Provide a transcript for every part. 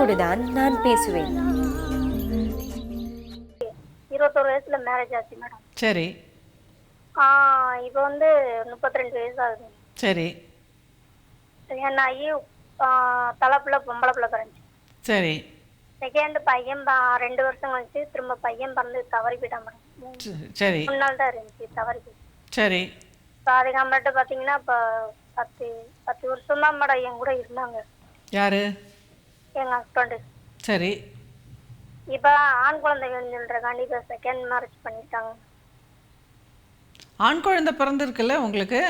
உங்களோடு தான் நான் பேசுவேன். இருபத்தொரு வயசுல மேரேஜ் ஆச்சு மேடம் சரி. இப்போ வந்து முப்பத்தி ரெண்டு வயசு ஆகுது சரி கல்யாணம் ஆகி தலைப்புல பொம்பளை பிள்ளை பிறந்துச்சு. சரி. செகண்ட் பையன் ரெண்டு வருஷம் கழிச்சு திரும்ப பையன் பிறந்து தவறி போயிட்டான் மேடம் சரி. மூணு நாள் தான் இருந்துச்சு தவறி போய் சரி. இப்போ அதுக்கப்புறமேட்டு பார்த்தீங்கன்னா இப்போ பத்து பத்து வருஷம் தான் மேடம் என் கூட இருந்தாங்க. யாரு? ஹஸ்பண்டு சரி. இப்போ ஆண் குழந்தை வேணும்னு சொல்கிறக்காண்டி இப்போ செகண்ட் மேரேஜ் பண்ணிட்டாங்க. ஆண் குழந்தை பிறந்திருக்குல்ல உங்களுக்கு?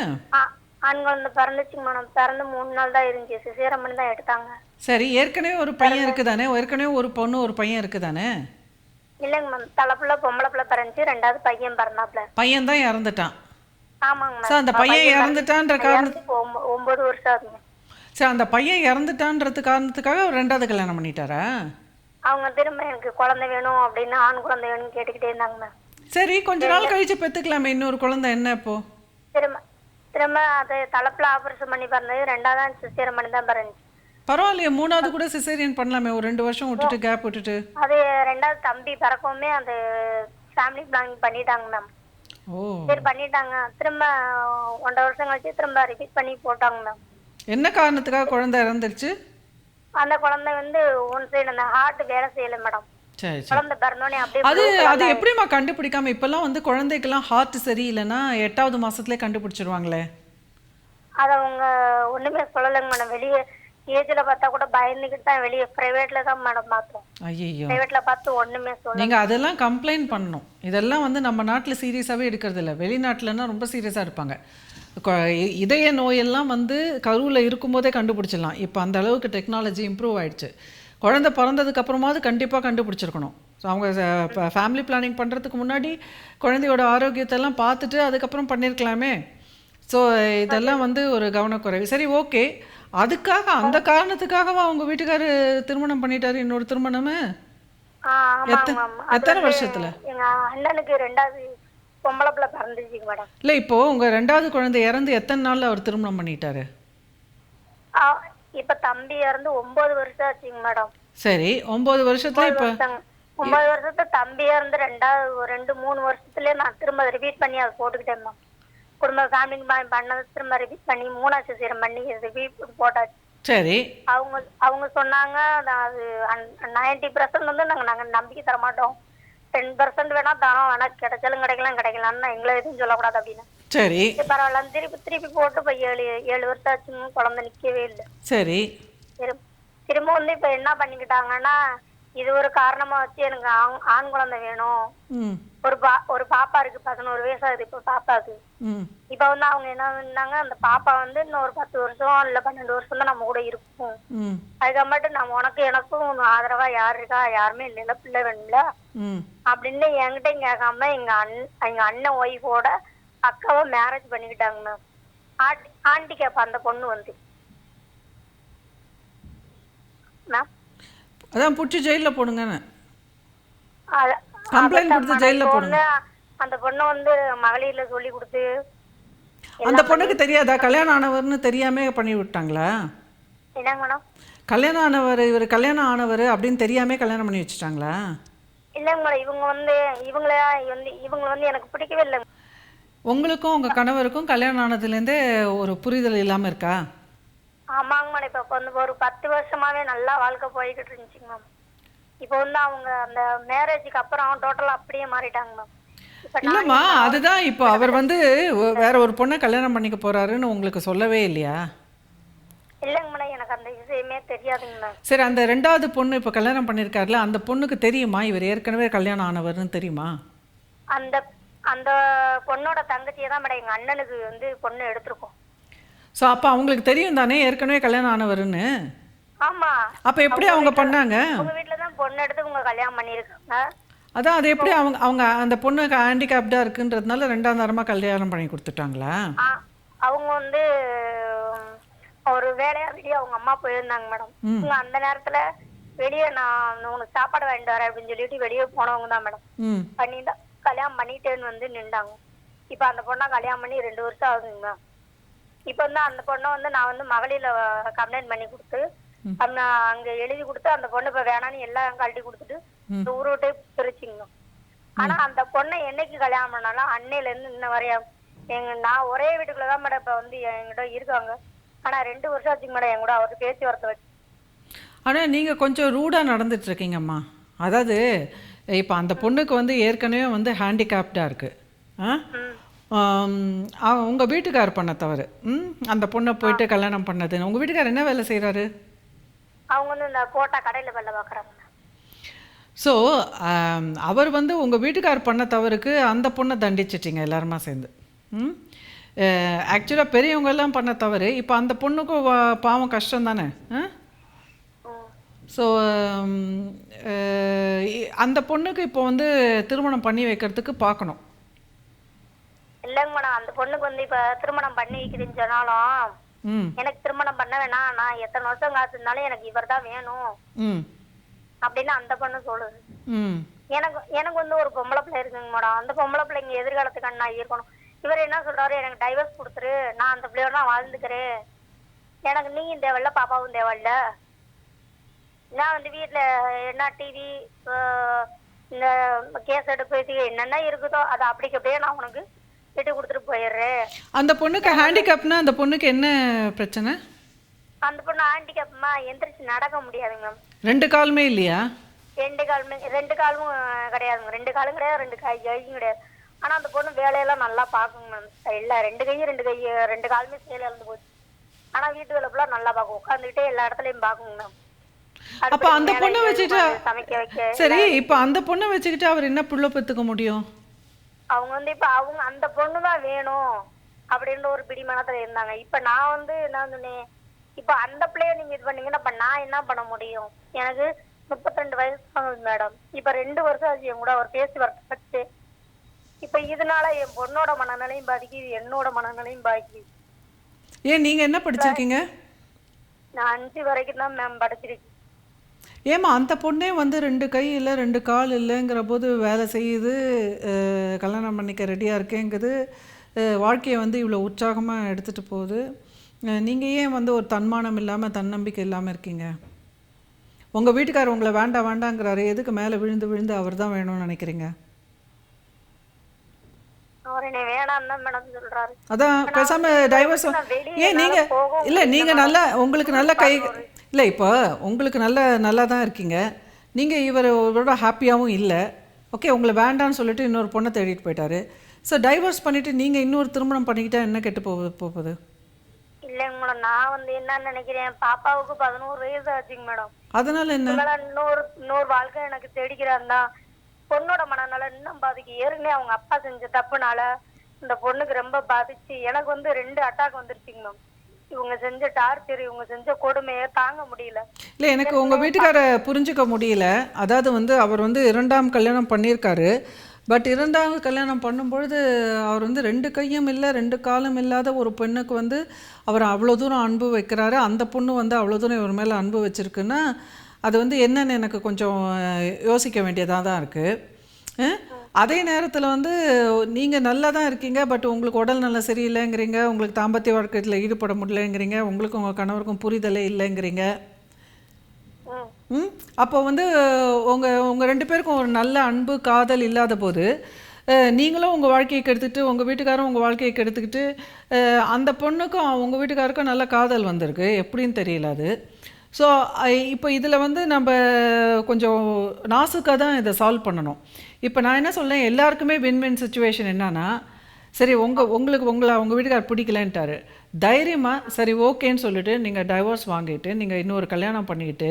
ஆண் குழந்தை பிறந்துச்சுங்க மேடம். பிறந்து மூணு நாள் தான் இருந்துச்சு. சிசேரம் பண்ணி தான் எடுத்தாங்க. சரி ஏற்கனவே ஒரு பையன் இருக்குதானே? ஏற்கனவே ஒரு பொண்ணு ஒரு பையன் இருக்குதானே? இல்லைங்க மேம். தலைப்புல பொம்பளை பிள்ளை பிறந்துச்சு. ரெண்டாவது பையன் பிறந்தாப்புல. பையன் தான் இறந்துட்டான். ஆமாங்க அந்த பையன் இறந்துட்டான்ற காரணம் ஒன்பது வருஷம் ஆகுதுங்க. சரி அந்த பையன் இறந்துட்டான்றது காரணத்துக்காக அவர் ரெண்டாவது கல்யாணம் பண்ணிட்டாரா? அவங்க திரும்ப எனக்கு குழந்தை வேணும் அப்படின்னு ஆண் குழந்தை வேணும்னு கேட்டுக்கிட்டே இருந்தாங்க மேம். சரி கொஞ்ச நாள் கழிச்சு பெத்துக்கலாமே இன்னொரு குழந்தை என்ன இப்போ? திரும்ப திரும்ப அது தலைப்புல ஆபரேஷன் பண்ணி பிறந்தது ரெண்டாவது சிசேரம் பண்ணி தான் பிறந்துச்சு பரவாயில்லையே மூணாவது கூட சிசேரியன் பண்ணலாமே ஒரு ரெண்டு வருஷம் விட்டுட்டு கேப் விட்டுட்டு. அது ரெண்டாவது தம்பி பிறக்கவுமே அந்த ஃபேமிலி பிளானிங் பண்ணிட்டாங்க மேம். ஓ. சரி பண்ணிட்டாங்க. திரும்ப ஒன்றரை வருஷம் கழிச்சு திரும்ப ரிப்பீட் பண்ணி போட்டாங்க மேம். என்ன காரணத்துக்காக குழந்தை இறந்துருச்சு? அந்த குழந்தை வந்து ஒன் சைடு அந்த ஹார்ட் வேலை செய்யல மேடம் சரி சரி. குழந்தை பிறந்தோடனே அப்படியே அது அது எப்படிம்மா கண்டுபிடிக்காம? இப்பெல்லாம் வந்து குழந்தைக்கெல்லாம் ஹார்ட் சரியில்லைன்னா எட்டாவது மாசத்துலயே கண்டுபிடிச்சிருவாங்களே? அதை அவங்க ஒண்ணுமே சொல்லலைங்க மேடம் வெளியே ஏஜ்ல பார்த்தா கூட பயந்துக்கிட்டு தான் வெளியே பிரைவேட்ல தான் மேடம் பார்த்தோம் ஐயோ பிரைவேட்ல பார்த்து ஒண்ணுமே சொல்ல நீங்க அதெல்லாம் கம்ப்ளைண்ட் பண்ணணும். இதெல்லாம் வந்து நம்ம நாட்டுல சீரியஸாவே எடுக்கிறது இல்ல வெளிநாட்டுலன்னா ரொம்ப சீரியஸா இருப்பாங்க. இதய நோயெல்லாம் வந்து கருவில் இருக்கும்போதே கண்டுபிடிச்சிடலாம். இப்போ அந்த அளவுக்கு டெக்னாலஜி இம்ப்ரூவ் ஆயிடுச்சு. குழந்தை பிறந்ததுக்கு அப்புறமாவது கண்டிப்பாக கண்டுபிடிச்சிருக்கணும். ஸோ அவங்க ஃபேமிலி பிளானிங் பண்ணுறதுக்கு முன்னாடி குழந்தையோட ஆரோக்கியத்தை எல்லாம் பார்த்துட்டு அதுக்கப்புறம் பண்ணியிருக்கலாமே ஸோ இதெல்லாம் வந்து ஒரு கவனக்குறைவு. சரி ஓகே. அதுக்காக அந்த காரணத்துக்காகவா அவங்க வீட்டுக்காரு திருமணம் பண்ணிட்டாரு? இன்னொரு திருமணமே? எத்தனை வருஷத்துல? எங்க அண்ணனுக்கு ரெண்டாவது பொம்பளை பிள்ளை பிறந்துச்சுங்க மேடம். இல்லை இப்போ உங்க ரெண்டாவது குழந்தை இறந்து எத்தனை நாள்ல அவர் திருமணம் பண்ணிட்டாரு? ஆ, இப்ப தம்பி இறந்து ஒன்பது வருஷம் ஆச்சுங்க மேடம். சரி ஒன்பது வருஷத்துல இப்போ. ஒன்பது வருஷத்துல தம்பி இறந்து ரெண்டாவது ஒரு ரெண்டு மூணு வருஷத்துலயே நான் திரும்ப ரிப்பீட் பண்ணி அதை போட்டுக்கிட்டேன் மேம். குடும்ப ஃபேமிலி பண்ணது திரும்ப ரிப்பீட் பண்ணி மூணாவது சீரம் பண்ணி ரிப்பீட் போட்டாச்சு. சரி. அவங்க அவங்க சொன்னாங்க நான் அது நைன்டி பர்சன்ட் வந்து நாங்க நாங்க நம்பிக்கை தர மாட்டோம் டென் பர்சன்ட் வேணா தரோம் வேணா கிடைச்சாலும் கிடைக்கலாம் கிடைக்கலாம்னு எங்களை எதுவும் சொல்லக்கூடாது அப்படின்னு. சரி. பரவாயில்ல திருப்பி திருப்பி போட்டு இப்போ ஏழு ஏழு வருஷம் ஆச்சுங்க குழந்தை நிக்கவே இல்லை. சரி. திரும் திரும்ப வந்து இப்போ என்ன பண்ணிக்கிட்டாங்கன்னா இது ஒரு காரணமா வச்சு எனக்கு ஆண் ஆண் குழந்தை வேணும். ஒரு பா ஒரு பாப்பா இருக்கு பதினோரு வயசு ஆகுது இப்போ பாப்பாக்கு இப்போ வந்து அவங்க என்ன பண்ணாங்க அந்த பாப்பா வந்து இன்னும் ஒரு பத்து வருஷம் இல்லை பன்னெண்டு வருஷம் தான் நம்ம கூட இருக்கும். ம். அதுக்கப்புறமேட்டு நம்ம உனக்கு எனக்கும் ஆதரவா யார் இருக்கா யாருமே இல்லைல்ல பிள்ளை வேணும்ல. அப்படின்னு என்கிட்ட கேட்காம எங்க அண் எங்க அண்ணன் ஒய்ஃபோட அக்காவை மேரேஜ் பண்ணிக்கிட்டாங்க மேம் ஆண்டி ஆண்டிகேப் அந்த பொண்ணு வந்து. மேம் அதான் பிடிச்சி ஜெயிலில் போடுங்கன்னு. அதான் கொடுத்து ஜெயில்ல போடுங்க. அந்த பொண்ணு வந்து மகளிர்ல சொல்லி கொடுத்து அந்த பொண்ணுக்கு தெரியாதா? கல்யாணம் ஆனவர்னு தெரியாம பண்ணி விட்டாங்களா? என்னங்க மேடம்? கல்யாணம் ஆனவர் இவர் கல்யாணம் ஆனவர் அப்படின்னு தெரியாம கல்யாணம் பண்ணி வச்சுட்டாங்களா? இல்லைங்க மேடம் இவங்க வந்து இவங்கள வந்து இவங்க வந்து எனக்கு பிடிக்கவே இல்லை. உங்களுக்கும் உங்கள் கணவருக்கும் கல்யாணம் ஆனதுலேருந்தே ஒரு புரிதல் இல்லாமல் இருக்கா? ஆமாங்க மேடம் இப்போ வந்து ஒரு பத்து வருஷமாவே நல்லா வாழ்க்கை போய்கிட்டு இருந்துச்சுங்க மேம் இப்போ வந்து அவங்க அந்த மேரேஜுக்கு அப்புறம் டோட்டலா அப்படியே மாறிட்டாங்க மேம் இல்லைம்மா அதுதான் இப்போ அவர் வந்து வேற ஒரு பொண்ணை கல்யாணம் பண்ணிக்க போறாருன்னு உங்களுக்கு சொல்லவே இல்லையா? இல்லைங்க மேடம் எனக்கு அந்த விஷயமே தெரியாதுங்க சரி அந்த ரெண்டாவது பொண்ணு இப்போ கல்யாணம் பண்ணியிருக்காருல அந்த பொண்ணுக்கு தெரியுமா? இவர் ஏற்கனவே கல்யாணம் ஆனவர்னு தெரியுமா? அந்த அந்த பொண்ணோட தங்கச்சியை தான் மேடம் எங்க அண்ணனுக்கு வந்து பொண்ணு எடுத்திருக்கோம். ஸோ அப்போ அவங்களுக்கு தெரியும் தானே ஏற்கனவே கல்யாணம் ஆனவர்னு ஆமா. அப்போ எப்படி அவங்க பண்ணாங்க? உங்க வீட்டுல தான் பொண்ணு எடுத்து உங்க கல்யாணம் பண்ணியிருக்காங்க. அதான் அது எப்படி அவங்க அவங்க அந்த பொண்ணுக்கு ஹேண்டிகேப்டாக இருக்குன்றதுனால ரெண்டாம் தரமாக கல்யாணம் பண்ணி கொடுத்துட்டாங்களா? அவங்க வந்து ஒரு வேலையா வெளியே அவங்க அம்மா போயிருந்தாங்க மேடம். அந்த நேரத்துல வெளியே நான் உனக்கு சாப்பாடு வாங்கிட்டு வரேன் அப்படின்னு சொல்லிட்டு வெளியே போனவங்க தான் மேடம். ம். பண்ணிட்டு கல்யாணம் பண்ணிட்டேன்னு வந்து நின்றாங்க. இப்போ அந்த பொண்ணை கல்யாணம் பண்ணி ரெண்டு வருஷம் ஆகுதுங்க மேம். இப்போ வந்து அந்த பொண்ணை வந்து நான் வந்து மகளிர்ல கம்ப்ளைண்ட் பண்ணி கொடுத்து அந்த அங்க எழுதி கொடுத்து அந்த பொண்ணு இப்ப வேணான்னு எல்லாம் கழட்டி கொடுத்துட்டு இந்த ஊரை விட்டே பிரிச்சுங்க ஆனா அந்த பொண்ணை என்னைக்கு கல்யாணம் பண்ணாலும் அன்னையில இருந்து இன்ன வரையா எங்க நான் ஒரே வீட்டுக்குள்ள தான் மேடம் இப்ப வந்து என்கிட்ட இருக்காங்க. ஆனா ரெண்டு வருஷம் ஆச்சுங்க மேடம் என் கூட அவர் பேச்சுவார்த்தை வச்சு. ஆனால் நீங்கள் கொஞ்சம் ரூடாக நடந்துட்டு இருக்கீங்கம்மா. அதாவது இப்போ அந்த பொண்ணுக்கு வந்து ஏற்கனவே வந்து ஹேண்டிகேப்டாக இருக்குது ஆ? உங்கள் வீட்டுக்கார் பண்ண தவறு. ம்? அந்த பொண்ணை போயிட்டு கல்யாணம் பண்ணது உங்கள் வீட்டுக்கார் என்ன வேலை செய்கிறாரு அவங்க வந்து இந்த கோட்டா கடையில வேலை பாக்குறாங்க. ஸோ அவர் வந்து உங்கள் வீட்டுக்கார் பண்ண தவறுக்கு அந்த பொண்ணை தண்டிச்சிட்டிங்க எல்லாருமா சேர்ந்து. ம்? ஆக்சுவலாக பெரியவங்க எல்லாம் பண்ண தவறு இப்போ அந்த பொண்ணுக்கும் வா- பாவம் கஷ்டம் தானே? ஸோ அந்த பொண்ணுக்கு இப்போ வந்து திருமணம் பண்ணி வைக்கிறதுக்கு பார்க்கணும் இல்லைங்க மேடம் அந்த பொண்ணுக்கு வந்து இப்ப திருமணம் பண்ணி வைக்கிறேன்னு சொன்னாலும் எனக்கு திருமணம் பண்ண வேணாம். நான் எத்தனை வருஷம் காத்திருந்தாலும் எனக்கு இவர் தான் வேணும் அப்படின்னு அந்த பொண்ணு சொல்லுது. எனக்கு எனக்கு வந்து ஒரு பொம்பளை பிள்ளை இருக்குங்க மேடம் அந்த பொம்பளை பிள்ளைங்க எதிர்காலத்துக்கு நான் இருக்கணும். இவர் என்ன சொல்றாரு? எனக்கு டைவர்ஸ் கொடுத்துரு. நான் அந்த பிள்ளையோட நான் வாழ்ந்துக்கிறேன். எனக்கு நீயும் தேவையில்ல பாப்பாவும் தேவையில்ல. நான் வந்து வீட்டுல என்ன டிவி இந்த கேஸ் எடுப்பு என்னென்ன இருக்குதோ அதை அப்படிக்கு அப்படியே நான் உனக்கு விட்டு கொடுத்துட்டு போயிடுறேன் அந்த பொண்ணுக்கு ஹேண்டிகேப்னா அந்த பொண்ணுக்கு என்ன பிரச்சனை? அந்த பொண்ணு ஹேண்டிகேப்மா எந்திரிச்சு நடக்க முடியாதுங்க மேம். ரெண்டு காலுமே இல்லையா? ரெண்டு காலுமே ரெண்டு காலும் கிடையாதுங்க ரெண்டு காலும் கிடையாது ரெண்டு கை கையும் கிடையாது. ஆனா அந்த பொண்ணு வேலையெல்லாம் நல்லா பாக்குங்க மேம். இல்ல ரெண்டு கையும் ரெண்டு கை ரெண்டு காலுமே செயல் இழந்து போச்சு. ஆனா வீட்டு வேலை ஃபுல்லா நல்லா பார்க்கும். உட்காந்துக்கிட்டே எல்லா இடத்துலயும் பாக்குங்க மேம். அப்ப அந்த பொண்ணை வச்சுட்டு சமைக்க வைக்க சரி இப்போ அந்த பொண்ணை வச்சுக்கிட்டு அவர் என்ன புள்ள பெற்றுக்க முடியும்? அவங்க வந்து இப்ப அவங்க அந்த பொண்ணு தான் வேணும் அப்படின்ற ஒரு பிடிமானத்துல இருந்தாங்க. இப்ப நான் வந்து என்ன சொன்னேன்? இப்ப அந்த பிள்ளைய நீங்க இது பண்ணீங்கன்னா அப்ப நான் என்ன பண்ண முடியும்? எனக்கு முப்பத்தி ரெண்டு வயசு ஆகுது மேடம். இப்ப ரெண்டு வருஷம் ஆச்சு என் கூட அவர் பேசி வரட்டு இப்ப இதனால என் பொண்ணோட மனநிலையும் பாதிக்குது என்னோட மனநிலையும் பாதிக்குது. ஏன் நீங்கள் என்ன படிச்சிருக்கீங்க? நான் அஞ்சு வரைக்கும் தான் மேம் படிச்சிருக்கேன். ஏம்மா அந்த பொண்ணே வந்து ரெண்டு கை இல்லை ரெண்டு கால் இல்லைங்கிற போது வேலை செய்யுது கல்யாணம் பண்ணிக்க ரெடியாக இருக்கேங்குது. வாழ்க்கையை வந்து இவ்வளோ உற்சாகமாக எடுத்துகிட்டு போகுது. நீங்கள் ஏன் வந்து ஒரு தன்மானம் இல்லாமல் தன்னம்பிக்கை இல்லாமல் இருக்கீங்க? உங்கள் வீட்டுக்காரர் உங்களை வேண்டாம் வேண்டாங்கிறாரு. எதுக்கு மேலே விழுந்து விழுந்து அவர் தான் வேணும்னு நினைக்கிறீங்க? அதான் பேசாம டைவர்ஸ் ஏன் நீங்க இல்ல நீங்க நல்லா உங்களுக்கு நல்ல கை இல்ல இப்போ உங்களுக்கு நல்ல நல்லா தான் இருக்கீங்க. நீங்க இவர் இவரோட ஹாப்பியாகவும் இல்லை. ஓகே உங்களை வேண்டாம்னு சொல்லிட்டு இன்னொரு பொண்ணை தேடிட்டு போயிட்டாரு. ஸோ டைவர்ஸ் பண்ணிட்டு நீங்க இன்னொரு திருமணம் பண்ணிக்கிட்டா என்ன கெட்டு போகுது போகுது? இல்லைங்க மேடம் நான் வந்து என்ன நினைக்கிறேன். பாப்பாவுக்கு பதினோரு வயசு ஆச்சுங்க மேடம். அதனால என்ன? இன்னொரு இன்னொரு வாழ்க்கை எனக்கு தேடிக்கிறாருந்தா பொண்ணோட மனநல இன்னும் பாதிக்கு. ஏற்கனவே அவங்க அப்பா செஞ்ச தப்புனால இந்த பொண்ணுக்கு ரொம்ப பாதிச்சு. எனக்கு வந்து ரெண்டு அட்டாக் வந்துருச்சுங்க மேம். இவங்க செஞ்ச டார்ச்சர் இவங்க செஞ்ச கொடுமையை தாங்க முடியல. இல்லை எனக்கு உங்கள் வீட்டுக்காரை புரிஞ்சுக்க முடியல. அதாவது வந்து அவர் வந்து இரண்டாம் கல்யாணம் பண்ணியிருக்காரு. பட் இரண்டாவது கல்யாணம் பண்ணும்பொழுது அவர் வந்து ரெண்டு கையும் இல்லை ரெண்டு காலும் இல்லாத ஒரு பெண்ணுக்கு வந்து அவர் அவ்வளோ தூரம் அன்பு வைக்கிறாரு. அந்த பொண்ணு வந்து அவ்வளோ தூரம் இவர் மேலே அன்பு வச்சிருக்குன்னா அது வந்து என்னன்னு எனக்கு கொஞ்சம் யோசிக்க வேண்டியதாக தான் இருக்குது அதே நேரத்தில் வந்து நீங்கள் நல்லா தான் இருக்கீங்க பட் உங்களுக்கு உடல் நல்லா சரியில்லைங்கிறீங்க உங்களுக்கு தாம்பத்திய வாழ்க்கையில் ஈடுபட முடியலைங்கிறீங்க உங்களுக்கு உங்கள் கணவருக்கும் புரிதலே இல்லைங்கிறீங்க. ம்? அப்போ வந்து உங்கள் உங்கள் ரெண்டு பேருக்கும் ஒரு நல்ல அன்பு காதல் இல்லாத போது நீங்களும் உங்கள் வாழ்க்கையை கெடுத்துட்டு உங்கள் வீட்டுக்காரும் உங்கள் வாழ்க்கையை கெடுத்துக்கிட்டு அந்த பொண்ணுக்கும் உங்கள் வீட்டுக்காருக்கும் நல்ல காதல் வந்திருக்கு எப்படின்னு தெரியல அது. ஸோ இப்போ இதில் வந்து நம்ம கொஞ்சம் நாசுக்காக தான் இதை சால்வ் பண்ணணும். இப்போ நான் என்ன சொல்லேன் எல்லாருக்குமே வின் வின் சுச்சுவேஷன் என்னன்னா சரி உங்கள் உங்களுக்கு உங்களை உங்கள் வீட்டுக்கார் பிடிக்கலன்ட்டாரு. தைரியமாக சரி ஓகேன்னு சொல்லிட்டு நீங்கள் டைவோர்ஸ் வாங்கிட்டு நீங்கள் இன்னொரு கல்யாணம் பண்ணிக்கிட்டு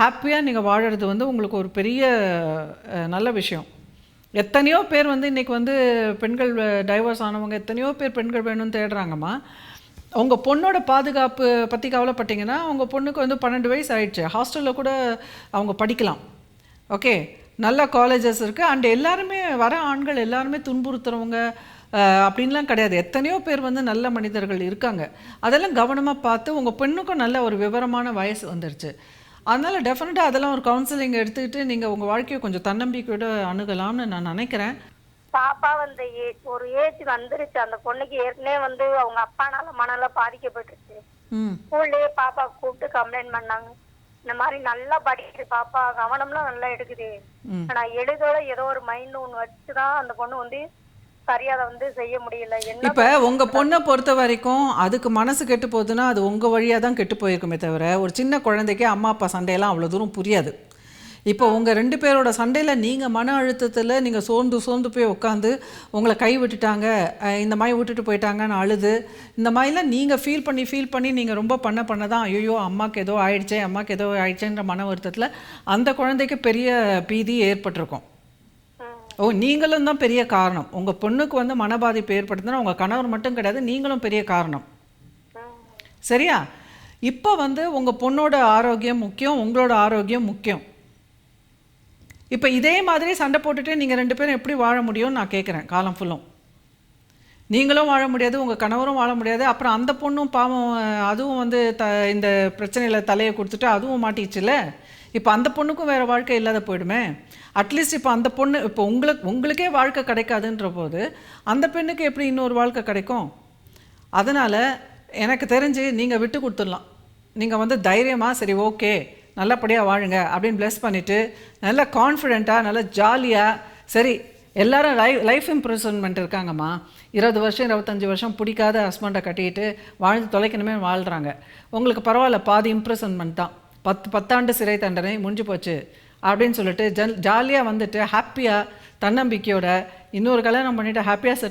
ஹாப்பியாக நீங்கள் வாழறது வந்து உங்களுக்கு ஒரு பெரிய நல்ல விஷயம். எத்தனையோ பேர் வந்து இன்றைக்கி வந்து பெண்கள் டைவர்ஸ் ஆனவங்க எத்தனையோ பேர் பெண்கள் வேணும்னு தேடுறாங்கம்மா. உங்கள் பொண்ணோட பாதுகாப்பு பற்றி கவலைப்பட்டீங்கன்னா உங்கள் பொண்ணுக்கு வந்து பன்னெண்டு வயசு ஆயிடுச்சு. ஹாஸ்டலில் கூட அவங்க படிக்கலாம். ஓகே நல்ல காலேஜஸ் இருக்குது அண்ட் எல்லாருமே வர ஆண்கள் எல்லாருமே துன்புறுத்துறவங்க அப்படின்லாம் கிடையாது. எத்தனையோ பேர் வந்து நல்ல மனிதர்கள் இருக்காங்க. அதெல்லாம் கவனமாக பார்த்து உங்கள் பெண்ணுக்கும் நல்ல ஒரு விவரமான வயசு வந்துடுச்சு அதனால் டெஃபினட்டாக அதெல்லாம் ஒரு கவுன்சிலிங் எடுத்துக்கிட்டு நீங்கள் உங்கள் வாழ்க்கையை கொஞ்சம் தன்னம்பிக்கையோட அணுகலாம்னு நான் நினைக்கிறேன். பாப்பா வந்து ஏ- ஒரு ஏஜ் வந்துருச்சு. அந்த பொண்ணுக்கு ஏற்கனவே வந்து அவங்க அப்பானால மனநல பாதிக்கப்பட்டுருச்சு. ம். ஸ்கூல்லயே பாப்பா கூப்பிட்டு கம்ப்ளைண்ட் பண்ணாங்க. இந்த மாதிரி நல்லா படிக்குது பாப்பா. கவனம்லாம் நல்லா எடுக்குது. ஆனா எழுதோட ஏதோ ஒரு மைண்ட் ஒண்ணு வச்சுதான் அந்த பொண்ணு வந்து சரியா அதை வந்து செய்ய முடியல. என்ன இப்போ உங்கள் பொண்ணை பொறுத்த வரைக்கும் அதுக்கு மனசு கெட்டு போகுதுன்னா அது உங்கள் வழியாக தான் கெட்டு போயிருக்குமே தவிர ஒரு சின்ன குழந்தைக்கே அம்மா அப்பா சண்டையெல்லாம் அவ்வளோ தூரம் புரியாது. இப்போ உங்கள் ரெண்டு பேரோட சண்டையில் நீங்கள் மன அழுத்தத்தில் நீங்கள் சோர்ந்து சோர்ந்து போய் உட்காந்து உங்களை கை விட்டுட்டாங்க இந்த மாதிரி விட்டுட்டு போயிட்டாங்கன்னு அழுது இந்த மாதிரிலாம் நீங்கள் ஃபீல் பண்ணி ஃபீல் பண்ணி நீங்கள் ரொம்ப பண்ண பண்ண தான் ஐயோ அம்மாவுக்கு ஏதோ ஆயிடுச்சே அம்மாவுக்கு ஏதோ ஆயிடுச்சேன்ற மன வருத்தத்தில் அந்த குழந்தைக்கு பெரிய பீதி ஏற்பட்டிருக்கும். ஓ நீங்களும் தான் பெரிய காரணம். உங்கள் பொண்ணுக்கு வந்து மன பாதிப்பு ஏற்படுதுன்னா உங்கள் கணவர் மட்டும் கிடையாது நீங்களும் பெரிய காரணம். சரியா? இப்போ வந்து உங்கள் பொண்ணோட ஆரோக்கியம் முக்கியம் உங்களோட ஆரோக்கியம் முக்கியம். இப்போ இதே மாதிரி சண்டை போட்டுட்டு நீங்கள் ரெண்டு பேரும் எப்படி வாழ முடியும்னு நான் கேட்குறேன் காலம் ஃபுல்லும் நீங்களும் வாழ முடியாது உங்கள் கணவரும் வாழ முடியாது அப்புறம் அந்த பொண்ணும் பாவம் அதுவும் வந்து த இந்த பிரச்சனையில் தலையை கொடுத்துட்டு அதுவும் மாட்டிச்சுல இப்போ அந்த பொண்ணுக்கும் வேறு வாழ்க்கை இல்லாத போயிடுமே. அட்லீஸ்ட் இப்போ அந்த பொண்ணு இப்போ உங்களுக்கு உங்களுக்கே வாழ்க்கை கிடைக்காதுன்ற போது அந்த பெண்ணுக்கு எப்படி இன்னொரு வாழ்க்கை கிடைக்கும்? அதனால் எனக்கு தெரிஞ்சு நீங்கள் விட்டு கொடுத்துடலாம். நீங்கள் வந்து தைரியமாக சரி ஓகே நல்லபடியாக வாழுங்க அப்படின்னு ப்ளெஸ் பண்ணிவிட்டு நல்லா கான்ஃபிடெண்ட்டாக நல்லா ஜாலியாக சரி எல்லாரும் லைஃப் லைஃப் இம்ப்ரெசன்மெண்ட் இருக்காங்கம்மா. இருபது வருஷம் இருபத்தஞ்சி வருஷம் பிடிக்காத ஹஸ்பண்டை கட்டிட்டு வாழ்ந்து தொலைக்கணுமே வாழ்கிறாங்க உங்களுக்கு பரவாயில்ல பாதி இம்ப்ரெசன்மெண்ட் தான். பத்து பத்தாண்டு சிறை தண்டனை முடிஞ்சு போச்சு அப்படின்னு சொல்லிட்டு ஜல் ஜாலியாக வந்துட்டு ஹாப்பியாக தன்னம்பிக்கையோட இன்னொரு கல்யாணம் பண்ணிவிட்டு ஹாப்பியாக செட்டில்